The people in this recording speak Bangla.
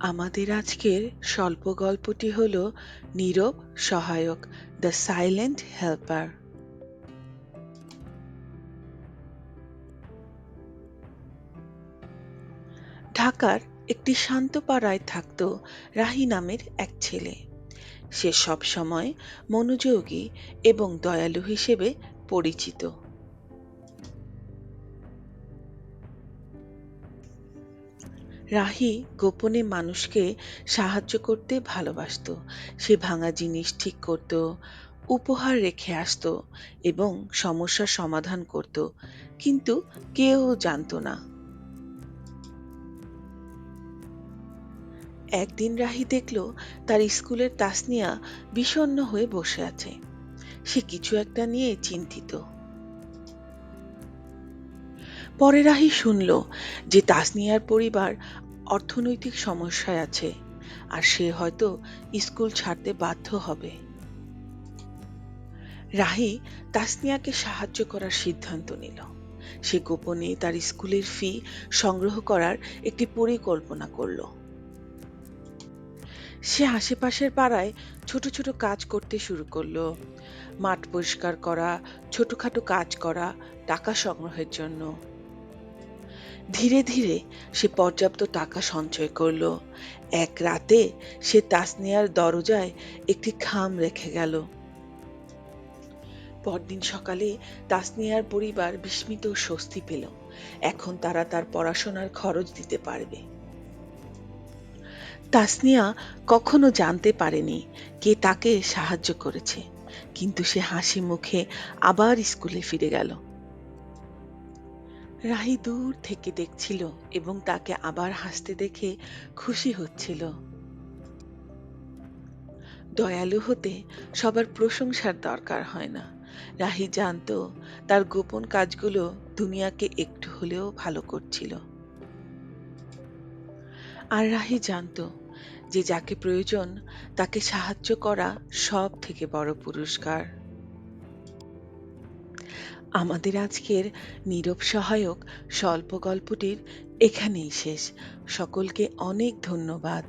আমাদের আজকের স্বল্প গল্পটি হল নীরব সহায়ক, দ্য সাইলেন্ট হেল্পার। ঢাকার একটি শান্ত পাড়ায় থাকত রাহি নামের এক ছেলে। সে সব সময় মনোযোগী এবং দয়ালু হিসেবে পরিচিত। রাহি গোপনে মানুষকে সাহায্য করতে ভালোবাসত। সে ভাঙা জিনিস ঠিক করত, উপহার রেখে আসতো এবং সমস্যার সমাধান করত, কিন্তু কেউ জানতো না। একদিন রাহি দেখল, তার স্কুলের তাসনিয়া বিষণ্ণ হয়ে বসে আছে। সে কিছু একটা নিয়ে চিন্তিত। পরে রাহি শুনল যে তাসনিয়ার পরিবার অর্থনৈতিক সমস্যায় আছে আর সে হয়তো স্কুল ছাড়তে বাধ্য হবে। রাহি তাসনিয়াকে সাহায্য করার সিদ্ধান্ত নিল। সে গোপনে তার স্কুলের ফি সংগ্রহ করার একটি পরিকল্পনা করল। সে আশেপাশের পাড়ায় ছোট ছোট কাজ করতে শুরু করল। মাঠ পরিষ্কার করা, ছোটখাটো কাজ করা, টাকা সংগ্রহের জন্য। ধীরে ধীরে সে পর্যাপ্ত টাকা সঞ্চয় করল। এক রাতে সে তাসনিয়ার দরজায় একটি খাম রেখে গেল। পরদিন সকালে তাসনিয়ার পরিবার বিস্মিত স্বস্তি পেল। এখন তারা তার পড়াশোনার খরচ দিতে পারবে। তাসনিয়া কখনো জানতে পারেনি কে তাকে সাহায্য করেছে, কিন্তু সে হাসি মুখে আবার স্কুলে ফিরে গেল। রাহি দূর থেকে দেখছিল এবং তাকে আবার হাসতে দেখে খুশি হচ্ছিল। দয়ালু হতে সবার প্রশংসার দরকার হয় না। রাহি জানতো তার গোপন কাজগুলো দুনিয়াকে একটু হলেও ভালো করছিল। আর রাহি জানতো যে যাকে প্রয়োজন তাকে সাহায্য করা সব থেকে বড় পুরস্কার। আমাদের আজকের নীরব সহায়ক স্বল্প গল্পটির এখানেই শেষ। সকলকে অনেক ধন্যবাদ।